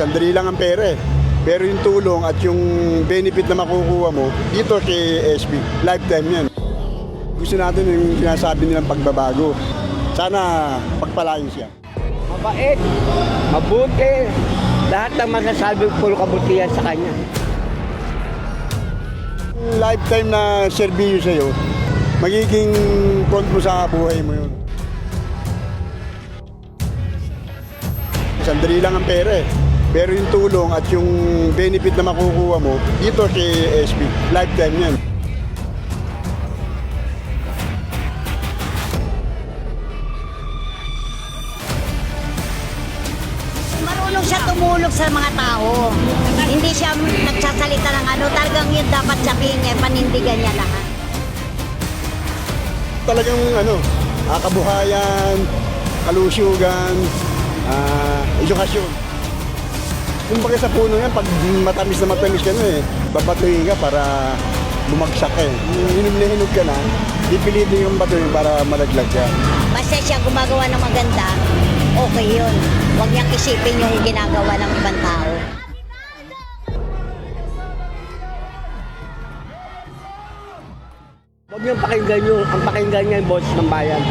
Sandali lang ang pera eh. Pero yung tulong at yung benefit na makukuha mo, dito kay SB, lifetime yan. Gusto natin yung sinasabi nilang pagbabago. Sana pagpalain siya. Mabait, mabuti. Lahat ng masasabi puro kabutihan sa kanya. Lifetime na servisyo sa'yo, magiging front mo sa buhay mo yun. Sandali lang ang pera eh. Pero yung tulong at yung benefit na makukuha mo, dito kay SB, lifetime yan. Marunong siya tumulog sa mga tao. Hindi siya nagsasalita ng ano, talagang yun dapat sabihin niya, panindigan niya lahat. Talagang ano, kabuhayan, kalusugan, ah, edukasyon. Kumbaga sa puno yan, pag matamis na matamis ka na eh, babatuhin ka para bumagsak ka eh. Hinog na hinog ka na, pipilitin yung batuhin para malaglag ka. Basta siya gumagawa ng maganda, okay yun. Huwag niyang isipin yung ginagawa ng ibang tao. Huwag niyong pakinggan yung, ang pakinggan niya yung boses ng bayan.